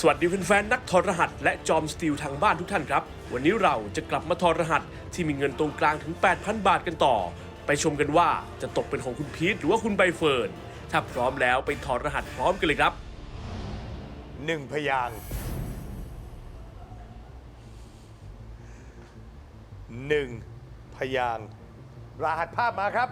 สวัสดีแฟนๆนักถอดรหัส และจอมสตีลทางบ้านทุกท่านครับ วันนี้เราจะกลับมาถอดรหัสที่มีเงินตรงกลางถึง 8,000 บาทกันต่อ ไปชมกันว่าจะตกเป็นของคุณพีทหรือว่าคุณใบเฟิร์นถ้าพร้อมแล้วไปถอดรหัสพร้อมกันเลยครับ หนึ่งพยางค์หนึ่งพยางค์รหัสภาพมาครับ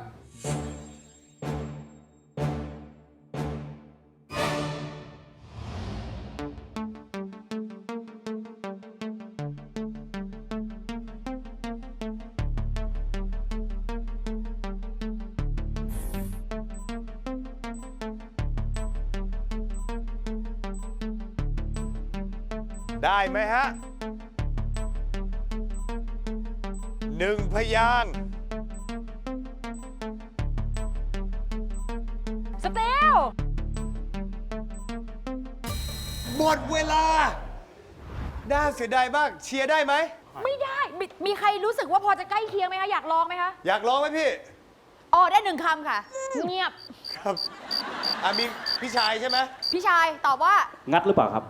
ได้ไหมฮะหนึ่งพยางค์สเตลหมดเวลา น่าเสียดายมากเชียร์ได้ไหม ไม่ได้มมีใครรู้สึกว่าพอจะใกล้เคียงไหมคะ อยากลองไหมคะ อยากลองไหมพี่ อ๋อ ได้หนึ่งคำค่ะ เงียบ ครับอามีพี่ชายใช่ไหมพี่ชายตอบว่า งัดหรือเปล่าครับ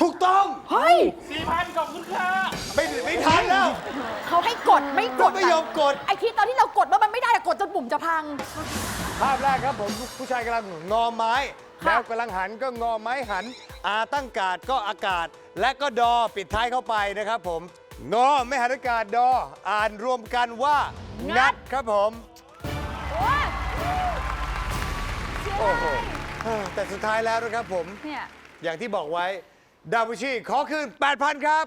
ถูกต้อง เฮ้ยไม่ไม่ทันแล้วเขาให้กดไม่กก็ดไม่ยอมกด ไอที่ตอนที่เรากดว่ามันไม่ได้อะกดจนปุ่มจะพัง ภาพแรกครับผมผู้ชายกำลังงอไม้ ค่ะแมวกำลังหันก็งอไม้หัน อาตั้งการ์ดก็อากาศ และก็ดอปิดท้ายเข้าไปนะครับผม งอไม่หันอากาศดอ อ่านรวมกันว่า งัดครับผม โอ้ยเสียโอ้โหดายเออแต่สุดท้ายแล้วนะครับผม เนี่ย อย่างที่บอกไว้ ดาวินชีขอคืน 8,000 ครับ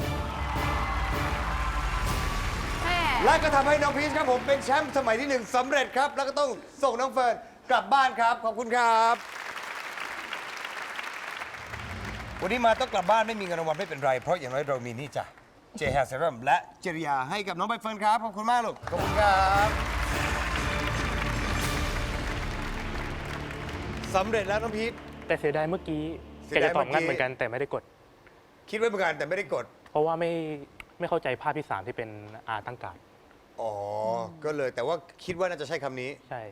แม่และก็ทำให้น้องพีชครับผมเป็นแชมป์สมัยที่หนึ่งสำเร็จครับ แล้วก็ต้องส่งน้องเฟิร์นกลับบ้านครับ ขอบคุณครับ วันนี้มาต้องกลับบ้านไม่มีเงินรางวัลไม่เป็นไร เพราะอย่างน้อยเรามีนี่จ้ะเจแฮเซรัมและเจริยาให้กับน้องใบเฟิร์นครับ ขอบคุณมากลูก ขอบคุณครับสำเร็จแล้วน้องพีช แต่เสียดายเมื่อกี้เสีแกยดายจะตอบงัดเมื่อกี้เหมือนกันแต่ไม่ได้กด คิดไว้เหมือนกันแต่ไม่ได้กด เพราะว่าไม่ไม่เข้าใจภาพที่3ที่เป็นอาตั้งการดอ๋ออก็เลยแต่ว่าคิดว่าน่าจะใช้คำนี้ ใช่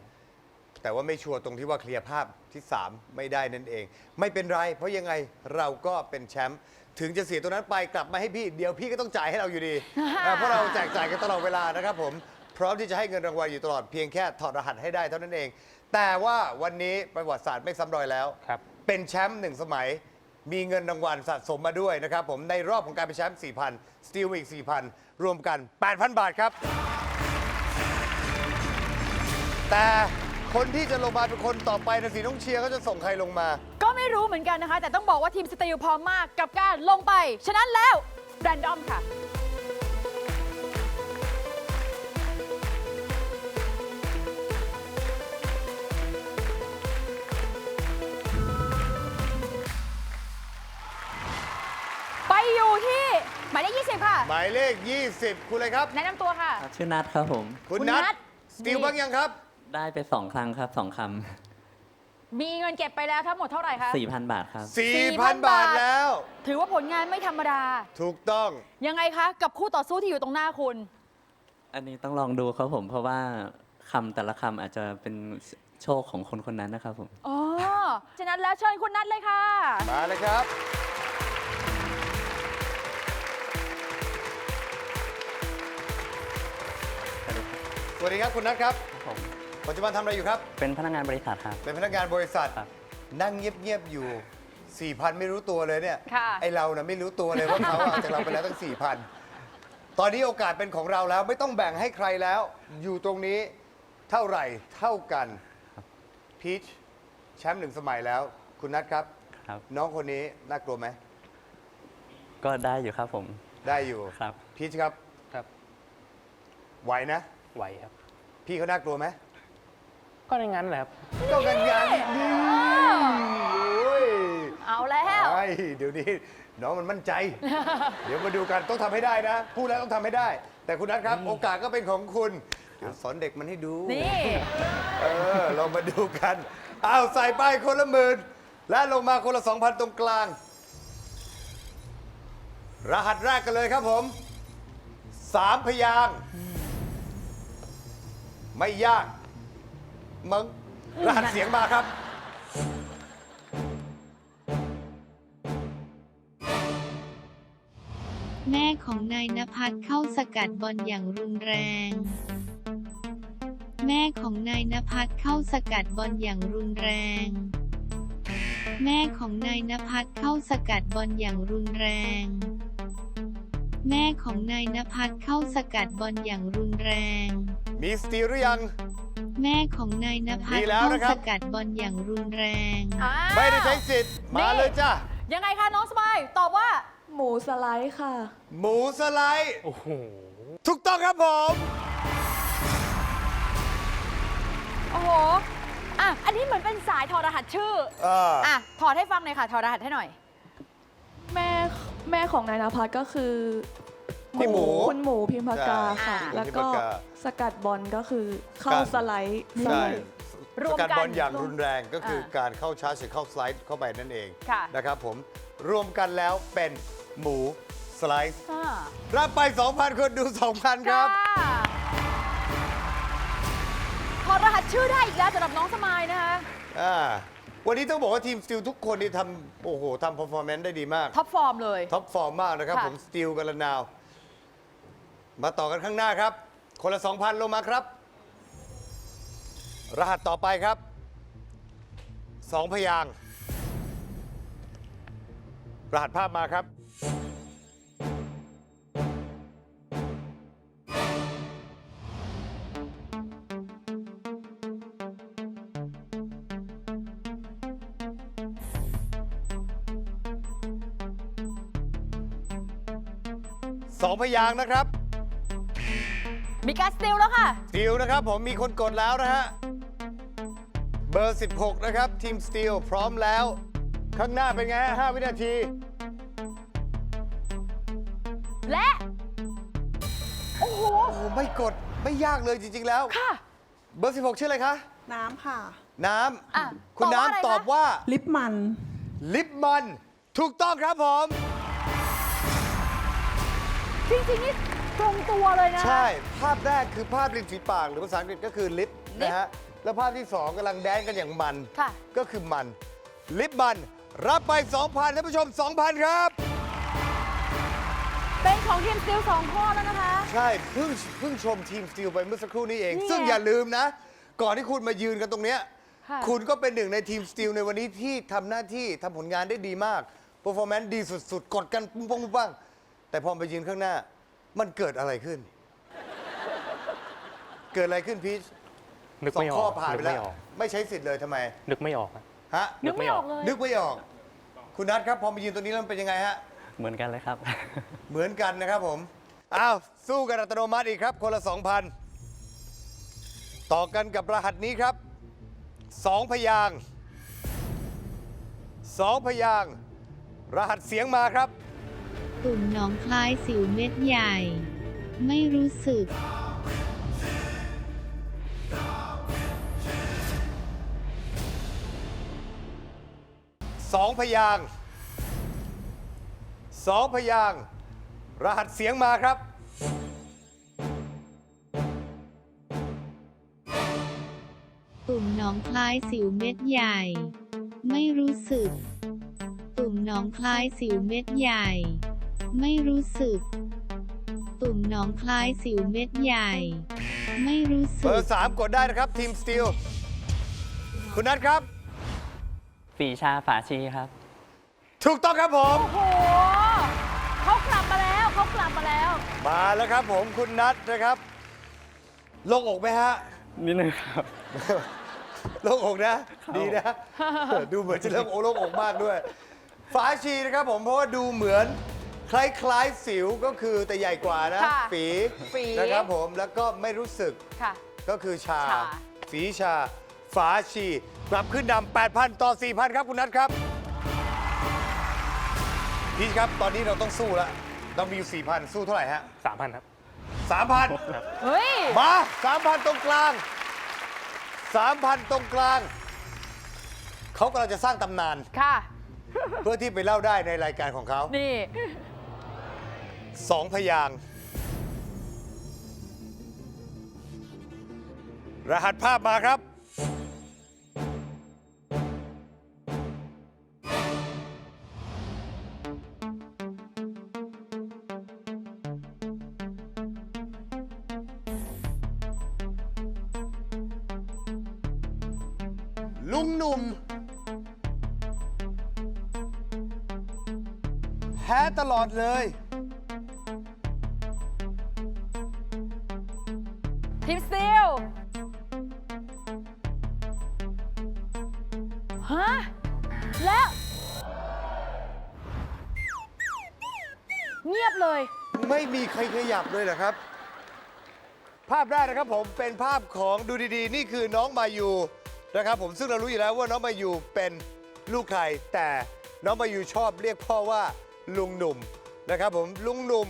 แต่ว่าไม่ชัวร์ตรงที่ว่าเคลียร์ภาพที่ 3 ไม่ได้นั่นเอง ไม่เป็นไร เพราะยังไงเราก็เป็นแชมป์ถึงจะเสียตัวนั้นไปกลับมาให้พี่ เดี๋ยวพี่ก็ต้องจ่ายให้เราอยู่ดี อ่าเพราะเราแจกจ่ายกันตลอดเวลานะครับผมพร้อมที่จะให้เงินรางวัลอยู่ตลอดเพียงแค่ถอดรหัสให้ได้เท่านั้นเอง แต่ว่าวันนี้ประวัติศาสตร์ไม่ซ้ำรอยแล้ว ครับ เป็นแชมป์หนึ่งสมัย มีเงินรางวัลสะสมมาด้วยนะครับผมในรอบของการเป็นแชมป์4,000 สตีลอีก 4,000 รวมกัน 8,000 บาทครับ แต่คนที่จะลงมาเป็นคนต่อไปนะสิน้องเชียร์เขาจะส่งใครลงมา ก็ไม่รู้เหมือนกันนะคะ แต่ต้องบอกว่าทีมสตีลพร้อมมากกับการลงไป ฉะนั้นแล้ว แรนดอมค่ะ หมายเลข 20 คุณเลยครับ แนะนำตัวค่ะ ครับชื่อนัทครับผม คุณคุณนันัททสสติลบ้างยังครับ ได้ไปสองครั้งครับสองคมีเงินเก็บไปแล้วทั้งหมดเท่าไหร่คะำสี่พันบาทครับ 4,000 บาทแล้ว ถือว่าผลงานไม่ธรรมดา ถูกต้อง ยังไงคะ กับคู่ต่อสู้ที่อยู่ตรงหน้าคุณ อันนี้ต้องลองดูครับผม เพราะว่าคำแต่ละคำอาจจะเป็นโชคของคนคนนั้นนะครับผม อ๋อ ฉะนั้นแล้วเชิญคุณนัทเลยค่ะ มาเลยครับ วัสดีครับคุณนัทครับผมปัจจุบันทำอะไรอยู่ครับ เป็นพนักงานบริษัทครับ เป็นพนักงานบริษัท ครับ นั่งเงียบๆอยู่ 4,000 ไม่รู้ตัวเลยเนี่ย ค่ะ ไอเรานะไม่รู้ตัวเลยว่าเขาเอาจากเราไปแล้วตั้ง 4,000 ตอนนี้โอกาสเป็นของเราแล้วไม่ต้องแบ่งให้ใครแล้ว อยู่ตรงนี้เท่าไหร่เท่ากันพีชแชมป์หนึ่งสมัยแล้ว คุณนัทครับ ครับ น้องคนนี้น่ากลัวไหม ก็ได้อยู่ครับผม ได้อยู่ครับ พีชครับ ครับ ไหวนะ ไหวครับ พี่เขาน่ากลัวไหมก็ในงั้นแหละครับก็กันยังนี่โอ้ยเอาแล้ว ไอ้เดี๋ยวนี้น้องมันมั่นใจ เดี๋ยวมาดูกันต้องทำให้ได้นะพูดแล้วต้องทำให้ได้ แต่คุณนัทครับ โอกาสก็เป็นของคุณเดี๋ยวสอนเด็กมันให้ดู นี่ เออเรามาดูกันอ้าวใส่ไปคนละหมื่นและลงมาคนละสองพันตรงกลาง รหัสแรกกันเลยครับผม สามพยางค์ ไม่ยากมึงรหัสเสียงมาครับ แม่ของนายนภัสเข้าสกัดบอลอย่างรุนแรง แม่ของนายนภัสเข้าสกัดบอลอย่างรุนแรง แม่ของนายนภัสเข้าสกัดบอลอย่างรุนแรง แม่ของนายนภัสเข้าสกัดบอลอย่างรุนแรง มีสติหรือยัง แม่ของนายนภัมีสแล้วเข้านะครับ สกัดบอลอย่างรุนแรงอ้าวไม่ได้ใช้สิทธิ์มาเลยจ้ะยังไงคะน้องสมายตอบว่า หมูสไลด์ค่ะ หมูสไลด์โอ้โหถูกต้องครับผม โอ้โห อะ อันนี้เหมือนเป็นสายถอดรหัสชื่อ เอออะ ถอดให้ฟังหน่อยค่ะ ถอดรหัสให้หน่อย แม่แม่ของนายนภัสก็คือ พี่หมูคุณหมูพิมพากาค่ะ ใช่แล้วก็พิมพากา สกัดบอลก็คือเข้าการสไลด์ใช่รสวมกันกัดบอลอย่างรุนแรงก็คืออ่าการเข้าชาร์จหรือเข้าสไลด์เข้าไปนั่นเองค่ะ นะครับผมรวมกันแล้วเป็นหมูสไลด์อ่ารับไป 2,000 คนดู 2,000 ครับค่ะถอดรหัสชื่อได้อีกแล้วสำหรับน้องสมายนะคะ อ่าวันนี้ต้องบอกว่าทีมสติลทุกคนที่ทำโอ้โหทำ performance ได้ดีมาก ท็อปฟอร์มเลย ท็อปฟอร์มมากนะครับ ค่ะผมสติลกันละนาว มาต่อกันข้างหน้าครับ คนละ 2,000 ลงมาครับ รหัสต่อไปครับ 2 พยางค์รหัสภาพมาครับสองพยางค์นะครับ มีการสติลแล้วค่ะ สตีลนะครับผมมีคนกดแล้วนะฮะ เบอร์ 16 นะครับ ทีมสตีลพร้อมแล้ว ข้างหน้าเป็นไงฮะ5วินาที และ โอ้โห โอ้โหไม่กดไม่ยากเลยจริง ๆ แล้ว ค่ะ เบอร์ 16 ชื่ออะไรคะ น้ำค่ะ น้อะำคุณตอบว่าอะไรน้ำคะตอบว่า ลิปมัน ลิปมัน ถูกต้องครับผม จริงๆนี่ ตรงตัวเลยนะ ใช่ ภาพแรกคือภาพริมฝีปาก หรือภาษาอังกฤษก็คือลิปนะฮะ แล้วภาพที่2กำลังแดนกันอย่างมัน ค่ะ ก็คือมัน ลิปมัน รับไป 2,000ท่านผู้ชม 2,000 ครับ เป็นของทีมสติลสองข้อแล้วนะคะ ใช่เพิ่งเพิ่งชมทีมสตีลไปเมื่อสักครู่นี้เอง นี่ไงซึ่งอย่าลืมนะ ก่อนที่คุณมายืนกันตรงเนี้ยค่ะ คุณก็เป็นหนึ่งในทีมสตีลในวันนี้ที่ทำหน้าที่ทำผลงานได้ดีมากเปอร์ฟอร์แมนซ์ดีสุด ๆ กดกันปุ้งปังปุ้งปังแต่พอมายืนข้างหน้า มันเกิดอะไรขึ้น เกิดอะไรขึ้นพีชนึกสองไม่อข้ออกผ่านไปนึกแล้วไม่ออกไม่ใช้สิทธิ์เลยทำไม นึกไม่ออกอะ ฮะ นึกไม่ออกเลย นึกไม่ออก คุณนัทครับพอมายืนตรงนี้แล้วมันเป็นยังไงฮะ เหมือนกันเลยครับ เหมือนกันนะครับผม อ้าว สู้กันอัตโนมัติอีกครับ คนละ 2,000 ต่อกันกับรหัสนี้ครับ 2 พยางค์สองพยางค์รหัสเสียงมาครับ ตุ่มหนองคล้ายสิวเม็ดใหญ่ ไม่รู้สึก2พยางค์สองพยางค์รหัสเสียงมาครับ ตุ่มหนองคล้ายสิวเม็ดใหญ่ ไม่รู้สึก ตุ่มหนองคล้ายสิวเม็ดใหญ่ ไม่รู้สึก ตุ่มหนองคล้ายสิวเม็ดใหญ่ ไม่รู้เบสึอกร์3กดได้นะครับทีมสตีลคุณนัทครับ ปีชาฝาชีครับ ถูกต้องครับผม โอ้โหเขากลับมาแล้วเขากลับมาแล้ว มาแล้วครับผมคุณนัทนะครับโล่งอกไหมฮะ นิดนึงครับ โล่งอกนะ ดีนะ ดูเหมือนจะเริ่มโอโล่งอกมากด้วย ฝาชีนะครับผมเพราะว่าดูเหมือน คล้ายๆสิวก็คือแต่ใหญ่กว่านะ ค่ะฝีฝี นะครับผมแล้วก็ไม่รู้สึกค่ะ ก็คือชา ชา ฝีชา ฝาชีกลับขึ้นดำ8,000 ต่อ 4,000 ครับคุณนัทครับ พี่ครับตอนนี้เราต้องสู้แล้วเรามีอยู่4,000 สู้เท่าไหร่ฮะสามพันครับ 3,000 เฮ้ย มา3,000ตรงกลาง3,000ตรงกลาง เขากำลังจะสร้างตำนาน ค่ะ เพื่อที่ไปเล่าได้ในรายการของเขา นี่ สองพยางค์รหัสภาพมาครับ ลุงหนุ่ม แพ้ตลอดเลย เลยเหรอครับ ภาพแรกนะครับผมเป็นภาพของดูดีๆ นี่คือน้องมายูนะครับผมซึ่งเรารู้อยู่แล้วว่าน้องมายูเป็นลูกใครแต่น้องมายูชอบเรียกพ่อว่าลุงหนุ่มนะครับผมลุงหนุ่ม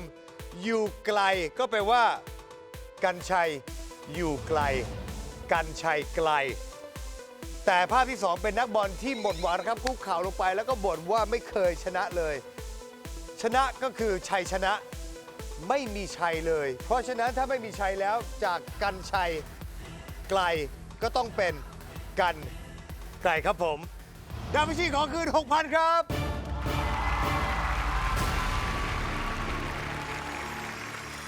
อยู่ไกลก็แปลว่า กันชัยอยู่ไกล กันชัยไกล แต่ภาพที่สองเป็นนักบอลที่หมดหวังนะครับคุกเข่าลงไป แล้วก็บ่นว่าไม่เคยชนะเลย ชนะก็คือชัยชนะ ไม่มีชัยเลย เพราะฉะนั้นถ้าไม่มีชัยแล้วจากกันชัยไกลก็ต้องเป็นกันไกลครับผม ดาวิชีขอคืน 6,000 ครับ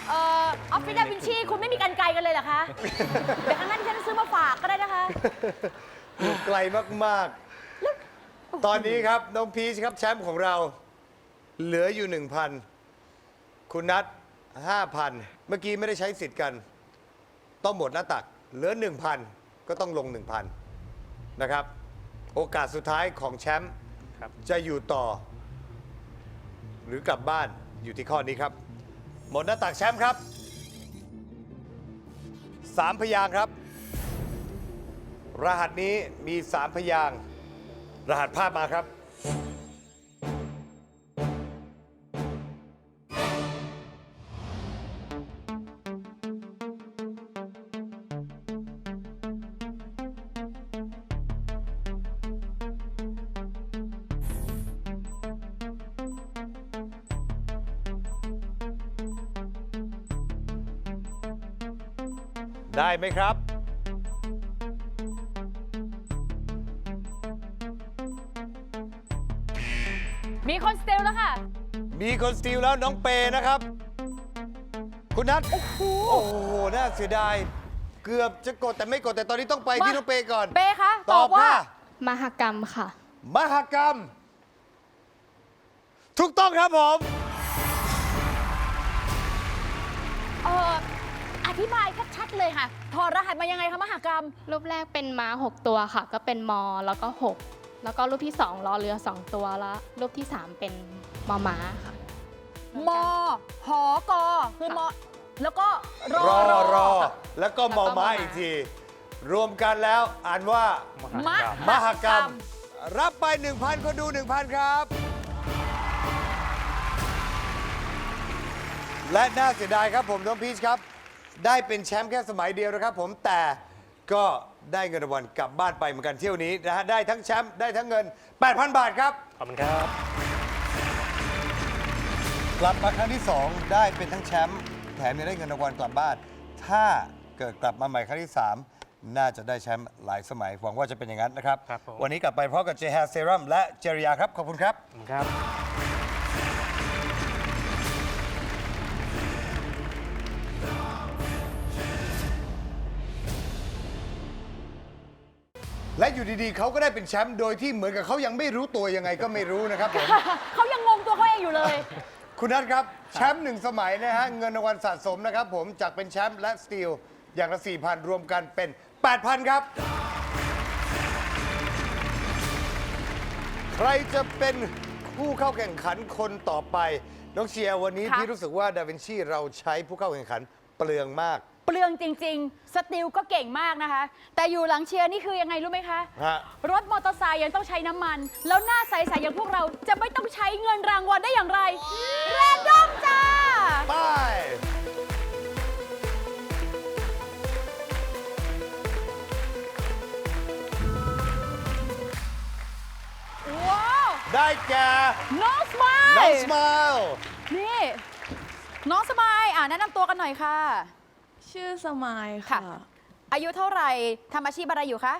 เอ่อออฟฟิศดาวินชีคุณไม่มีกันไกลกันเลยเหรอคะ เดี๋ยวครั้งหน้าที่ฉันซื้อมาฝากก็ได้นะคะ อยู่ไกลมากๆ ตอนนี้ครับ น้องพีชครับแชมป์ของเรา เหลืออยู่ 1,000 คุณนัท 5,000 เมื่อกี้ไม่ได้ใช้สิทธิ์กัน ต้องหมดหน้าตัก เหลือ 1,000 ก็ต้องลง 1,000 นะครับ โอกาสสุดท้ายของแชมป์ครับ จะอยู่ต่อ หรือกลับบ้านอยู่ที่ข้อนี้ครับ หมดหน้าตักแชมป์ครับ 3 พยางค์ครับ รหัสนี้มี 3 พยางค์รหัสภาพมาครับ ได้ไหมครับ มีคนสตีลแล้วค่ะ มีคนสตีลแล้วน้องเปนะครับ คุณนัทโอ้โหน่าเสียดาย เกือบจะกดแต่ไม่กดแต่ตอนนี้ต้องไปที่มาน้องเปก่อน เปคะตอบว่าค่ะมหกรรมค่ะ มหกรรม ถูกต้องครับผม เอออธิบายชั ดๆเลยค่ะ ถอดรหัสมายังไงคะมหากรรม รูปแรกเป็นม้า 6 ตัวค่ะ ก็เป็นมอ แล้วก็ 6 แล้วก็รูปที่ 2ล้อเรือ 2 ตัวแล้ว รูปที่ 3 เป็นมอม้าค่ะมหอกอคือมแล้วก็รอรอรอค่ะแล้วก็มแล้วอก็มอม้าม้าอีกที รวมกันแล้วอ่านว่ามะมหกรรม รับไป 1,000คนดู 1,000 ครับ และน่าเสียดายครับผมน้องพีชครับ ได้เป็นแชมป์แค่สมัยเดียวนะครับผมแต่ก็ได้เงินรางวัลกลับบ้านไปเหมือนกันเที่ยวนี้นะฮะได้ทั้งแชมป์ได้ทั้งเงิน 8,000 บาทครับ ขอบคุณครับ กลับมาครั้งที่ 2 ได้เป็นทั้งแชมป์แถมยังได้เงินรางวัลกลับบ้าน ถ้าเกิดกลับมาใหม่ครั้งที่ 3 น่าจะได้แชมป์หลายสมัย หวังว่าจะเป็นอย่างนั้นนะครับ ครับผม วันนี้กลับไปพร้อมกับเจแฮเซรั่มและเจริยาครับ ขอบคุณครับ ขอบคุณครับ และอยู่ดีๆ เขาก็ได้เป็นแชมป์โดยที่เหมือนกับเขายังไม่รู้ตัวยังไงก็ไม่รู้นะครับผม เขายังงงตัวเขาเองอยู่เลย คุณนัทครับ แชมป์หนึ่งสมัยนะฮะ เงินรางวัลสะสมนะครับผมจากเป็นแชมป์และสตีล อย่างละ 4,000 รวมกันเป็น 8,000 ครับ ใครจะเป็นผู้เข้าแข่งขันคนต่อไป น้องเชียร์วันนี้ค่ะ พี่รู้สึกว่าดาวินชีเราใช้ผู้เข้าแข่งขันเปลืองมาก เปลืองจริง ๆ สติลก็เก่งมากนะคะ แต่อยู่หลังเชียร์นี่คือยังไงรู้ไหมคะ ฮะ รถมอเตอร์ไซค์ยังต้องใช้น้ำมัน แล้วหน้าใสๆอย่างพวกเราจะไม่ต้องใช้เงินรางวัลได้อย่างไรแรนดอมจ้า ไป ว้าว ได้แก่น้องสมายน้องสมายนี่ น้องสมายอ่าแนะนำตัวกันหน่อยค่ะ ชื่อสมายค่ะ ค่ะ อายุเท่าไหร่ทำอาชีพอะไรอยู่คะ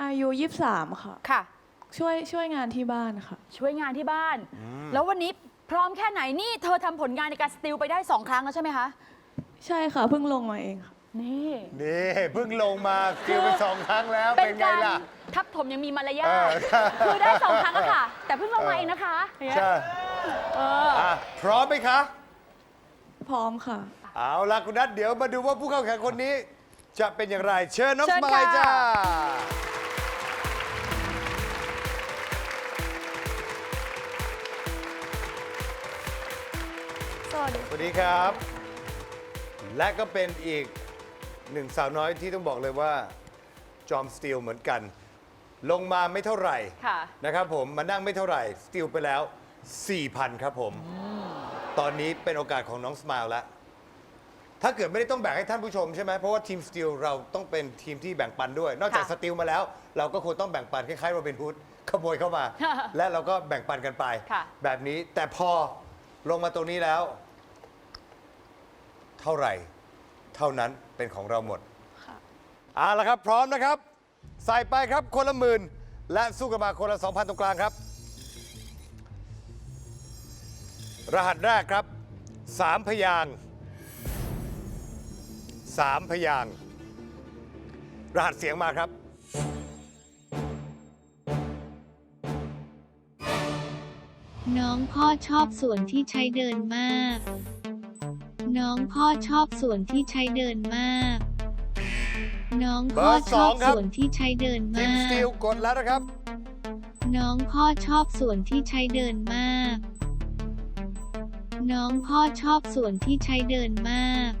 อายุ 23 ค่ะ ค่ะ ช่วยช่วยงานที่บ้านค่ะ ช่วยงานที่บ้าน แล้ววันนี้พร้อมแค่ไหนนี่เธอทำผลงานในการสติลไปได้สองครั้งแล้วใช่ไหมคะ ใช่ค่ะ เพิ่งลงมาเองค่ะ นี่ นี่เพิ่งลงมาคิวไปสองครั้งแล้ว เป็เป็นนไงการล่ะ ทับถมยังมีมารยาเอทอคือได้สองครั้งอะค่ะ แต่เพิ่งลงมาเองนะคะ ใช่เอออะพร้อมไหมคะ พร้อมค่ะ เอาล่ะคุณนัทเดี๋ยวมาดูว่าผู้เข้าแข่งคนนี้ จะเป็นอย่างไรเชิญน้องเชิสญมายค่ะจ้า สวัสดีสวัสดีครับ และก็เป็นอีกหนึ่งสาวน้อยที่ต้องบอกเลยว่า จอมสตีลเหมือนกัน ลงมาไม่เท่าไหร่ค่ะ นะครับผมมานั่งไม่เท่าไหร่สตีลไปแล้ว 4,000 ครับผม ตอนนี้เป็นโอกาสของน้องสมายแล้ว ถ้าเกิดไม่ได้ต้องแบ่งให้ท่านผู้ชมใช่ไหมเพราะว่าทีมสตีลเราต้องเป็นทีมที่แบ่งปันด้วย นอกจากค่ะสตีลมาแล้ว เราก็ควรต้องแบ่งปันคล้ายๆโรบินฮูดขโมยเข้ามา และเราก็แบ่งปันกันไป ค่ะ แบบนี้แต่พอลงมาตรงนี้แล้ว เท่าไหร่ เท่านั้นเป็นของเราหมด ค่ะ เอาละครับ พร้อมนะครับ ใส่ไปครับคนละหมื่นและสู้กันมาคนละ 2,000 ตรงกลางครับ รหัสแรกครับ 3 พยางค์ 3พยางค์รหัสเสียงมาครับ น้องพ่อชอบส่วนที่ใช้เดินมาก น้องพ่อชอบส่วนที่ใช้เดินมาก น้องพ่อเบอร์สชอองบครับส่วนที่ใช้เดินทีมามสตีกลกดแล้วนะครับ น้องพ่อชอบส่วนที่ใช้เดินมาก น้องพ่อชอบส่วนที่ใช้เดินมาก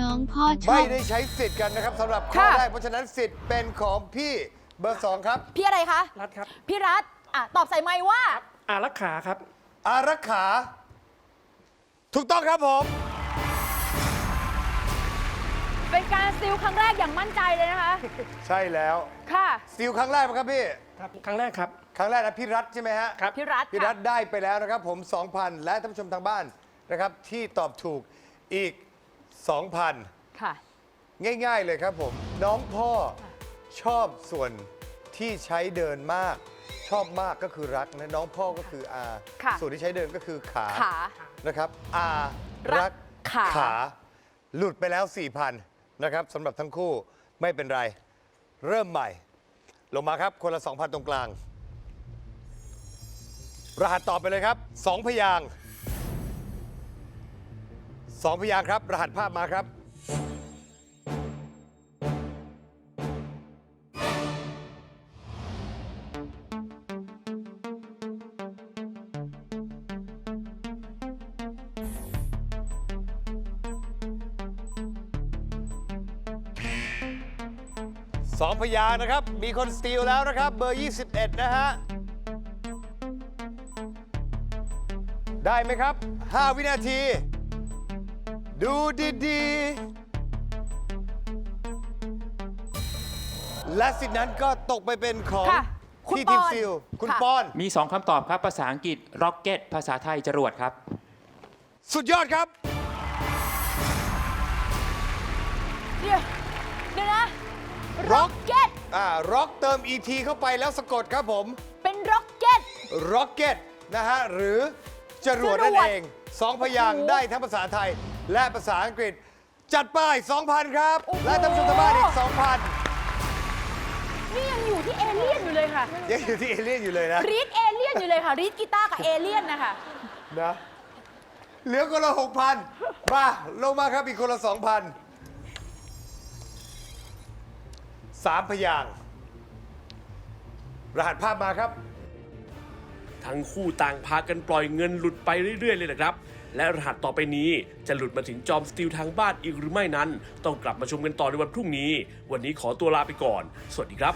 น้องพ่อชอไม่บได้ใช้สิทธิ์กันนะครับสำหรับข้อค่ะ แรกเพราะฉะนั้นสิทธิ์เป็นของพี่เบอร์สองครับ พี่อะไรคะ รัฐครับพี่รัฐอะตอบใส่ไม้ว่า อารักขาครับ อารักขา ถูกต้องครับผม เป็นการสติลครั้งแรกอย่างมั่นใจเลยนะคะ ใช่แล้วค่ะสติลครั้งแรกไหมครับพี่ ครับ ครั้งแรกครับ ครั้งแรกนะพี่รัฐใช่ไหมฮะครับ พี่รัฐพี่รัค่ะฐได้ไปแล้วนะครับผม 2,000 และท่านผู้ชมทางบ้านนะครับที่ตอบถูกอีก 2,000 ค่ะ ง่ายๆเลยครับผม น้องพ่อชอบส่วนที่ใช้เดินมาก ชอบมากก็คือรักนะน้องพ่อก็คืออาค่ะ ส่วนที่ใช้เดินก็คือขาขา นะครับอารัรักกขา ขาหลุดไปแล้ว 4,000นะครับสำหรับทั้งคู่ไม่เป็นไร เริ่มใหม่ ลงมาครับคนละ 2,000 ตรงกลาง รหัสต่อไปเลยครับ 2 พยางค์ สองพยางค์ครับ รหัสภาพมาครับ สองพยางค์นะครับ มีคนสตีลแล้วนะครับ เบอร์ 21 นะฮะ ได้ไหมครับ 5 วินาที ดูดีๆ และสิทธินั้นก็ตกไปเป็นของค่ะคุณที่ทีมปอนซิลคุณค่ะ ปอน มี 2คำตอบครับ ภาษาอังกฤษ rocket ภาษาไทยจรวดครับ สุดยอดครับ เดี๋ยวเดี๋ยวนะ Rock เก็ต อ่าร็อกเติม ET เข้าไปแล้วสะกดครับผม เป็นร็อกเก็ต Rocket นะฮะ หรือจรวดจรวดนั่นเอง สองพยางค์โอ้โห ได้ทั้งภาษาไทย และภาษาอังกฤษ จัดไป้าย 2,000 ครับโอ้โหและท่านผู้ชมทางบ้านอีกนี่ยังอยู่ที่เอเลี่ยนอยู่เลยค่ะ2,000ยังอยู่ที่เอเลี่ยนอยู่เลยนะรีดเอเลี่ยนอยู่เลยค่ะรีดกีตาร์กับเอเลี่ยนนะคะนะเหลือคนละหกพันมาลงมาครับอีกคนละสองพันสามพยางค์รหัสภาพมาครับ ทั้งคู่ต่างพากันปล่อยเงินหลุดไปเรื่อย ๆ เลยนะครับ และรหัสต่อไปนี้จะหลุดมาถึงจอมสติลทางบ้านอีกหรือไม่นั้น ต้องกลับมาชมกันต่อในวันพรุ่งนี้ วันนี้ขอตัวลาไปก่อน สวัสดีครับ